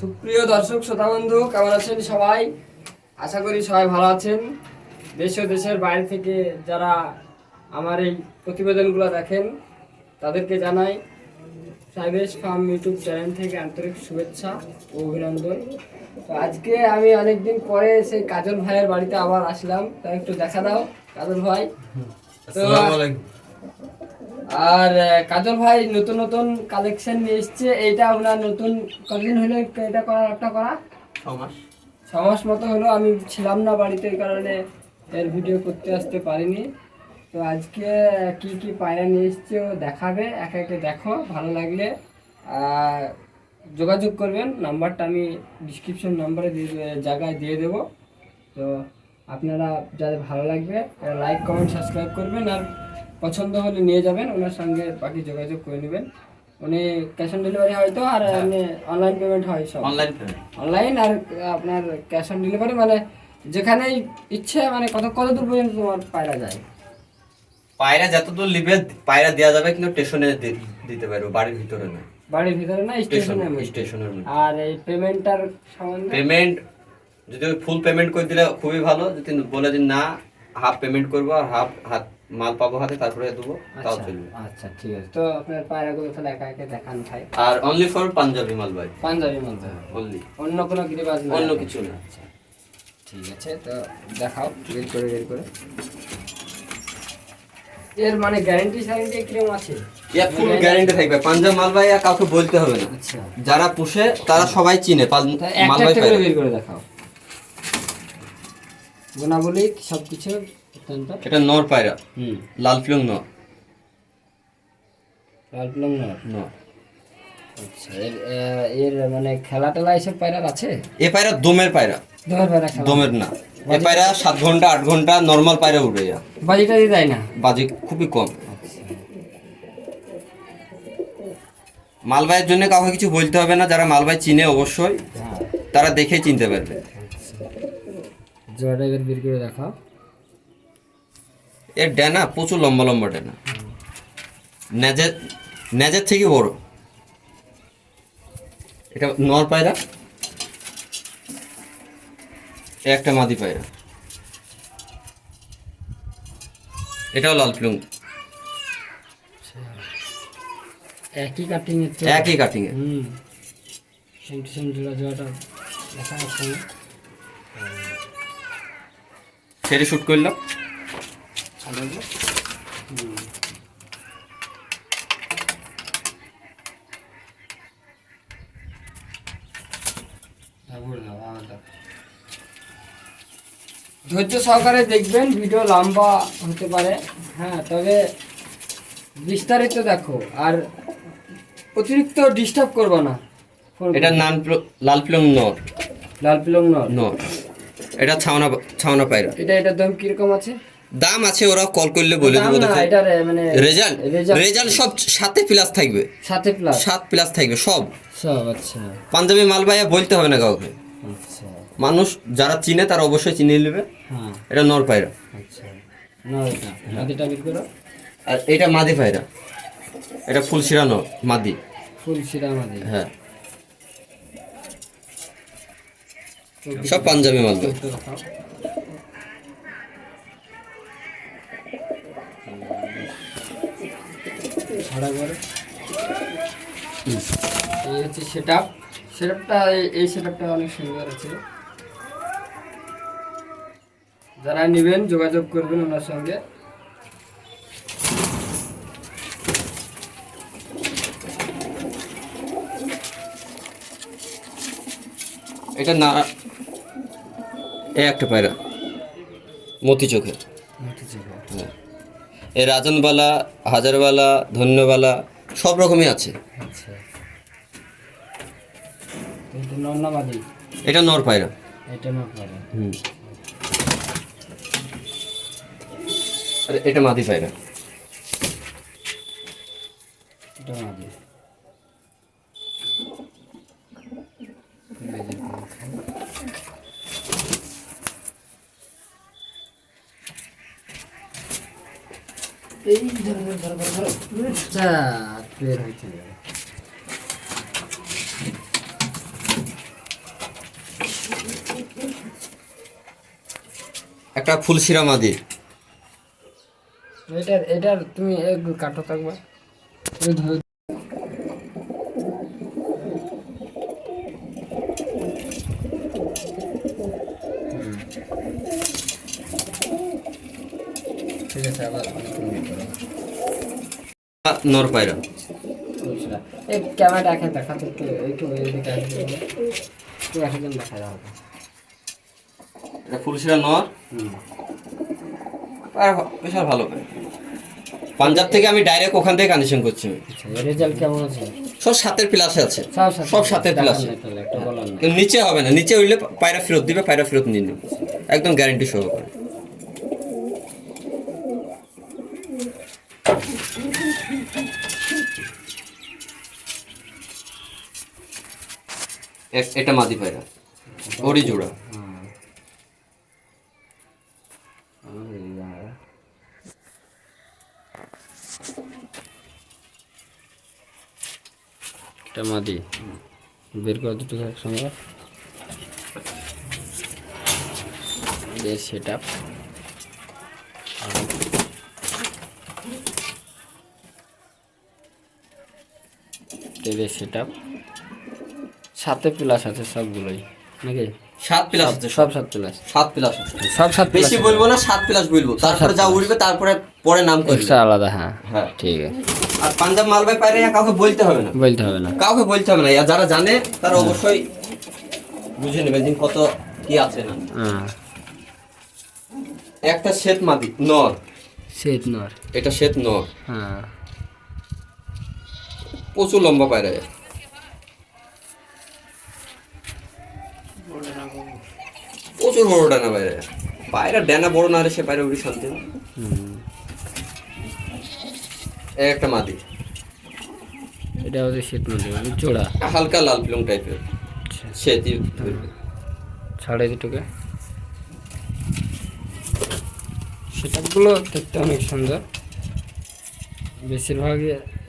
সুপ্রিয় দর্শক, শ্রোতা বন্ধু, কেমন আছেন সবাই? আশা করি সবাই ভালো আছেন। দেশ ও দেশের বাইরে থেকে যারা আমার এই প্রতিবেদনগুলো দেখেন, তাদেরকে জানাই সাইবেশ ফার্ম ইউটিউব চ্যানেল থেকে আন্তরিক শুভেচ্ছা ও অভিনন্দন। তো আজকে আমি অনেকদিন পরে সেই কাজল ভাইয়ের বাড়িতে আবার আসলাম। তাই একটু দেখা দাও, কাজল ভাই। তো আর কাজল ভাই নতুন নতুন কালেকশন নিয়ে এসছে। এইটা আপনার নতুন কতদিন হলো এটা করা একটা করা? ছ মাস মতো হলো আমি ছিলাম না বাড়িতে এই কারণে এর ভিডিও করতে আসতে পারিনি। তো আজকে কি কি পায়রা নিয়ে এসছে ও দেখাবে একে একে দেখো ভালো লাগলে। যোগাযোগ করবেন নাম্বারটা আমি ডিসক্রিপশন নাম্বারে দিয়ে জায়গায় দিয়ে দেবো। তো আপনারা যাদের ভালো লাগবে লাইক কমেন্ট সাবস্ক্রাইব করবেন। আর পছন্দ হলে নিয়ে যাবেন ওনার সঙ্গে বাকি যোগাযোগ করে নেবেন। উনি ক্যাশ অন ডেলিভারি হয়তো আর এমনি অনলাইন পেমেন্ট হয় সব। অনলাইন পেমেন্ট অনলাইন আর আপনার ক্যাশ অন ডেলিভারি মানে যেখানেই ইচ্ছে মানে কত কত দূর পর্যন্ত তোমার পায়রা যায়। পায়রা যতদূর লিবে পায়রা দেওয়া যাবে কিন্তু স্টেশনে দিতে পারব বাড়ির ভিতরে না বাড়ির ভিতরে না স্টেশনে স্টেশনের মধ্যে। আর এই পেমেন্টটার সম্বন্ধে? পেমেন্ট যদি ফুল পেমেন্ট করে দিলে খুবই ভালো যদি বলে দিন না হাফ পেমেন্ট করব আর হাফ হাত মাল পাবো হাতে তারপরে দেবো তাও আচ্ছা চলবে। আচ্ছা ঠিক আছে। তো আপনার পায়রাগুলো তাহলে একা একা দেখান ভাই। আর অনলি ফর পাঞ্জাবি মাল ভাই। পাঞ্জাবি মধ্যে অনলি অন্য কোনো গিরিবাজ না অন্য কিছু না। আচ্ছা ঠিক আছে তো দেখাও বের করে বের করে। এর মানে গ্যারেন্টি আছে? ইয়া ফুল গ্যারান্টি থাকবে। পাঞ্জাব মাল ভাই আর কাউকে বলতে হবে না। আচ্ছা। যারা পুষে তারা সবাই চিনে মাল ভাই করে বের করে দেখাও। গুণাবলী সব কিছু এটা নর পায়রা। হুম। লাল ফিলং নর। লাল প্লম নর? নর। আচ্ছা এর এর মানে খেলা টেলা এসব পায়রার আছে? এ পায়রা দমের পায়রা। দমের পায়রা দমের না। এ পায়রা সাত ঘণ্টা আট ঘণ্টা নর্মাল পায়রা উঠে যা বাজিটা দিয়ে না? বাজি খুবই কম। আচ্ছা। মালবাইয়ের জন্য কাউকে কিছু বলতে হবে না। যারা মালবাই চিনে অবশ্যই হ্যাঁ। তারা দেখে চিনতে পারবে। জোড়াটা এবার বের করে দেখাও। এর ডেনা প্রচুর লম্বা লম্বা ডেনা। নেজের নেজের থেকে বড়। এটা নর পায়রা। একটা মাদি পায়রা। এটাও লাল ফিলুং একই কাটিং এর একই কাটিং এ হুম। সেম সেম জোড়া জোড়াটা দেখা যাচ্ছে শুট করলাম। ধৈর্য সহকারে দেখবেন ভিডিও লম্বা হতে পারে। হ্যাঁ তবে বিস্তারিত দেখো আর অতিরিক্ত ডিস্টার্ব করব না। এটা নাম লাল ফিলং নর লাল পিলং নর নর এটা ছাওনা ছাওনা পায়রা। এটা এটার দাম কীরকম আছে? দাম আছে ওরা কল করলে বলে দেবো মানে রেজাল্ট রেজাল্ট। সব সাথে প্লাস থাকবে। সাথে প্লাস সাত প্লাস থাকবে সব। সব আচ্ছা। পাঞ্জাবি মাল ভাইয়া বলতে হবে না কাউকে। আচ্ছা। মানুষ যারা চিনে তারা অবশ্যই চিনে নেবে। হ্যাঁ। এটা নর পায়রা। আচ্ছা। করো। আর এটা মাদি পায়রা। এটা ফুল শিরা নর মাদি। ফুল শিরা মাদি। হ্যাঁ। সব পাঞ্জাবি মাল ভাই ছাড়া করে এই হচ্ছে সেট আপ সেট আপটা এই সেট আপটা অনেক সুন্দর আছে। যারা নেবেন যোগাযোগ করবেন ওনার সঙ্গে। এটা না একটা পায়রা মতি চোখের হ্যাঁ এ রাজনবালা হাজারবালা ধন্যবালা সব রকমই আছে। আচ্ছা। এটা নর পায়রা। এটা হুম। এটা মাদি পায়রা। এটা মাদি। এই ধরো ধরো ধরো চার বের মাদি। এটা এটা তুমি এক কাটো থাকবা। ঠিক আছে আবার। নর পায়রা। এই ক্যামেরাটা এখানে দেখাতে একটু একটু এদিকে আসবে বলো। একটু একজন দেখা যাবে এটা ফুলশিরা নর? বিশাল ভালো পাঞ্জাব থেকে আমি ডাইরেক্ট ওখান থেকে কানেকশন করছি। রেজাল্ট কেমন আছে? সব সাতের প্লাসে আছে। সব প্লাসে কিন্তু নিচে হবে না। নিচে হইলে পায়রা ফেরত দিবে পায়রা ফেরত নিয়ে নেবে। একদম গ্যারেন্টি সহকারে। এটা মাদি পায়রা। ওরই জোড়া। এটা মাদি। বের করে দুটো একসঙ্গে। সেট আপ টেলের সেট আপ সাথে প্লাস আছে সবগুলোই নাকি? সাত প্লাস আছে সব। সাত প্লাস সাত প্লাস আছে। সব সাত বেশি বলব না সাত প্লাস বলব। তারপরে যা উঠবে তারপরে পরে নাম করবে। এক্সট্রা আলাদা হ্যাঁ। হ্যাঁ। ঠিক আছে। আর পাঞ্জাব মালবাই পায়রা কাউকে বলতে হবে না। বলতে হবে না। কাউকে বলতে হবে না। যারা জানে তারা অবশ্যই বুঝে নেবে যে কত কি আছে না। হ্যাঁ একটা শ্বেত মাদি নর। সেট নর। এটা শ্বেত নর। হ্যাঁ। প্রচুর লম্বা পায়রা প্রচুর বড় ডানা বাইরে। পায়রা ডানা বড় না রে সে পায়রা উড়ি শান্তি একটা মাদি। এটা হচ্ছে সেট নদী মানে জোড়া হালকা লাল পিলং টাইপের। আচ্ছা। শ্বেতই ধরবে। সাড়ে দুটোকে সেটাগুলো দেখতে অনেক সুন্দর। বেশিরভাগই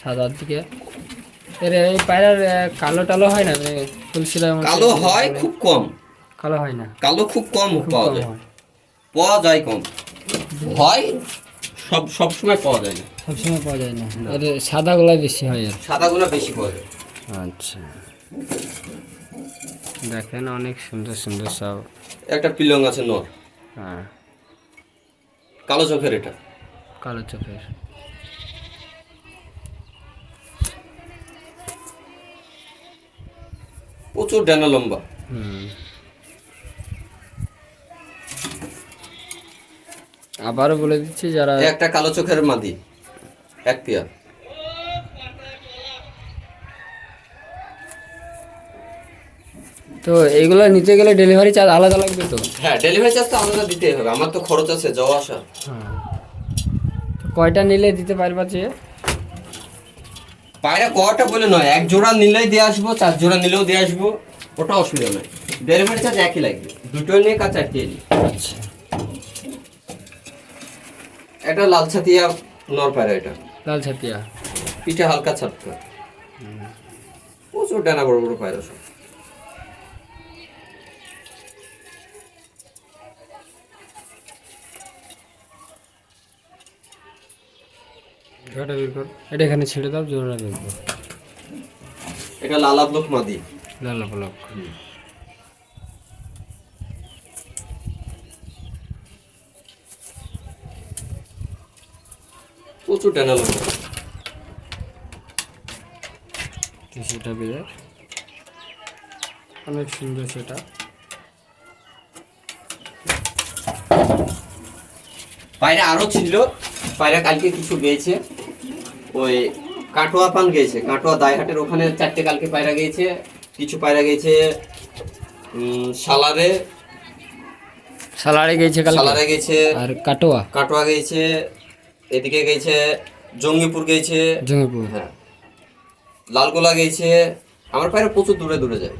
সাদার দিকে। এর এই পায়রার কালো টালো হয় না? মানে মতো? কালো হয় খুব কম। কালো হয় না। কালো খুব কম পাওয়া যায়। হয়। পাওয়া যায় কম। হয় সব সব সময় পাওয়া যায় না। সবসময় পাওয়া যায় না। এর সাদাগুলাই বেশি হয় আর সাদাগুলো বেশি পাওয়া যায়। আচ্ছা। দেখেন অনেক সুন্দর সুন্দর সব। একটা পিলং আছে নর। হ্যাঁ। কালো চোখের এটা। কালো চোখের। প্রচুর ডানা লম্বা। আবারও বলে দিচ্ছি যারা একটা কালো চোখের মাদি এক পেয়ার। তো এইগুলো নিতে গেলে ডেলিভারি চার্জ আলাদা লাগবে তো? হ্যাঁ ডেলিভারি চার্জ তো আলাদা দিতেই হবে আমার তো খরচ আছে যাওয়া আসা হ্যাঁ। কয়টা নিলে দিতে পারবা যে? পায়রা কটা বলে নয়? এক জোড়া নিলেই দিয়ে আসব চার জোড়া নিলেও দিয়ে আসব। ওটা অসুবিধা নয়। ডেলিভারি চার্জ একই লাগবে। দুটো নিয়ে কাজ চারটে নিই আচ্ছা। এটা লাল ছাতিয়া নর পায়রা এটা। লাল ছাতিয়া। পিঠে হালকা ছাটকা প্রচুর ডানা বড় বড় পায়রা সব। জোড়াটা বের কর। এটা এখানে ছেড়ে দাও জোড়া বের কর। এটা লালা ব্লক মাদি। লাল ব্লক। প্রচুর ডানা লম্বা সেটা বের অনেক সুন্দর সেটা। পায়রা আরও ছিল পায়রা কালকে কিছু গিয়েছে ওই কাটোয়া পান গিয়েছে কাটোয়া দায়হাটের ওখানে চারটে কালকে পায়রা গিয়েছে কিছু পায়রা গিয়েছে সালারে। সালারে গেছে সালারে গেছে আর কাটোয়া? কাটোয়া গেছে এদিকে গেছে জঙ্গিপুর গেছে জঙ্গিপুর। হ্যাঁ। লালগোলা গেছে আমার পায়রা প্রচুর দূরে দূরে যায়।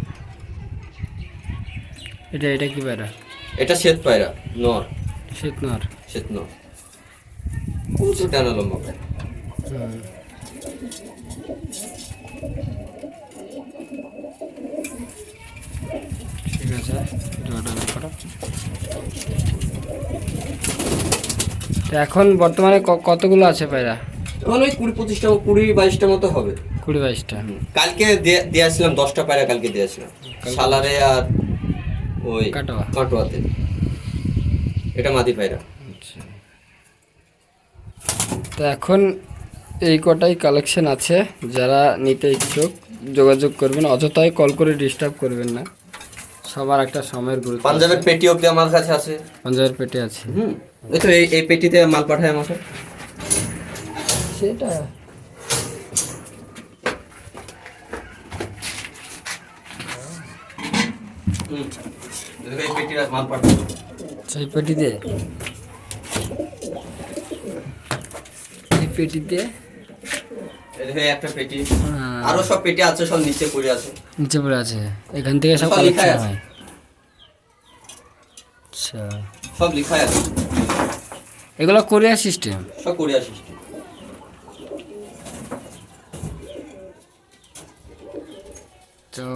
এটা এটা কি বেড়া এটা শ্বেত পায়রা নর। শীতনর শ্বেত নর। প্রচুর ডানা লম্বা পায়রা। ঠিক আছে তো এখন বর্তমানে কতগুলো আছে পায়রা এখন ওই কুড়ি পঁচিশটা কুড়ি বাইশটা মতো হবে। কুড়ি বাইশটা। কালকে দিয়ে- দিয়ে দশটা পায়রা কালকে দিয়েছিলাম। সালারে আর ওই কাটোয়া। কাটোয়াতে। এটা মাদি পায়রা। আচ্ছা। তো এখন এই কটাই কালেকশন আছে যারা নিতে ইচ্ছুক যোগাযোগ করবেন অযথাই কল করে ডিস্টার্ব করবেন না। সবার একটা সময়ের গুরুত্ব পাঞ্জাবের পেটি অব্দি আমার কাছে আছে। পাঞ্জাবের পেটে আছে। হুম। এই তো এই এই পেটিতে মাল পাঠায় আমাকে সেটা। সেই পেটিতে? এই পেটিতে? একটা পেটি। হ্যাঁ, আরও সব পেটি আছে সব নিচে পড়ে আছে। নিচে পড়ে আছে। এখান থেকে সব সব কালেকশন হয়। আচ্ছা। সব লেখাই আছে। এগুলো কোরিয়ার সিস্টেম সব কোরিয়া সিস্টেম তো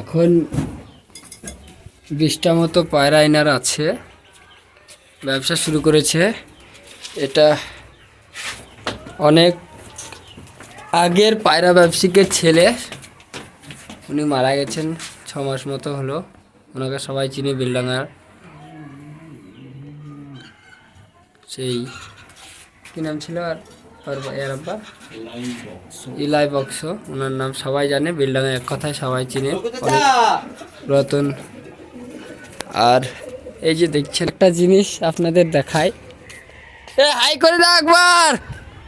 এখন বিশটা মতো পায়রা আইনার আছে। ব্যবসা শুরু করেছে। এটা অনেক আগের পায়রা ব্যবসায়িকের ছেলে, উনি মারা গেছেন ছ মাস মতো হলো। ওনাকে সবাই চিনি বিলডাঙ্গার সেই, কী নাম ছিল আর? ইলাই বক্স। ওনার নাম সবাই জানে বিল্ডিংয়ে এক কথায় সবাই চিনে। পুরাতন আর এই যে দেখছেন, একটা জিনিস আপনাদের দেখায়। এ, হাই করে দাও একবার।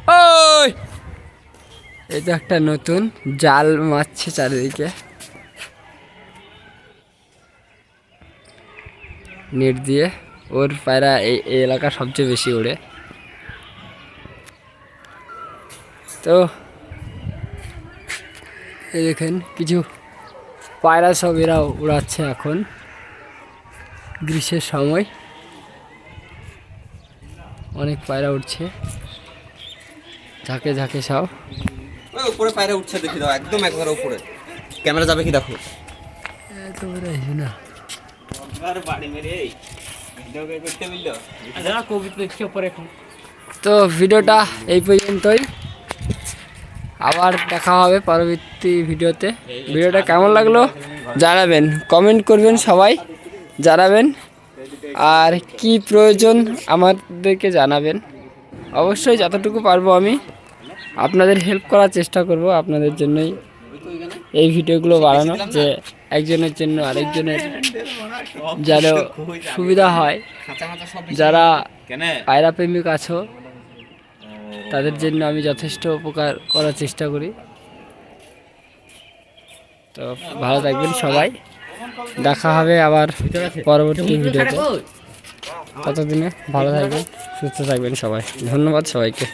ওই! তো একটা নতুন জাল মারছে চারিদিকে। নেট দিয়ে। ওর পায়রা এই এলাকা সবচেয়ে বেশি ওড়ে। তো, এই দেখেন কিছু পায়রা সব এরা উড়াচ্ছে এখন গ্রীষ্মের সময়। অনেক পায়রা উঠছে ঝাঁকে ঝাঁকে সব। উপরে পায়রা উঠছে, দেখি দাও, একদম একবার উপরে। ক্যামেরা যাবে কি দেখো? তো ভিডিওটা এই পর্যন্তই। আবার দেখা হবে পরবর্তী ভিডিওতে। ভিডিওটা কেমন লাগল জানাবেন। কমেন্ট করবেন সবাই, জানাবেন। আর কি প্রয়োজন আমাদেরকে জানাবেন। অবশ্যই যতটুকু পারব আমি। আপনাদের হেল্প করার চেষ্টা করব আপনাদের জন্যই। এই ভিডিওগুলো বানানো যে একজনের জন্য আরেকজনের যেন সুবিধা হয়। যারা পায়রা প্রেমিক আছো, তাদের জন্য আমি যথেষ্ট উপকার করার চেষ্টা করি। তো ভালো থাকবেন সবাই। দেখা হবে আবার পরবর্তী ভিডিওতে। ততদিনে ভালো থাকবেন, সুস্থ থাকবেন সবাই। ধন্যবাদ সবাইকে।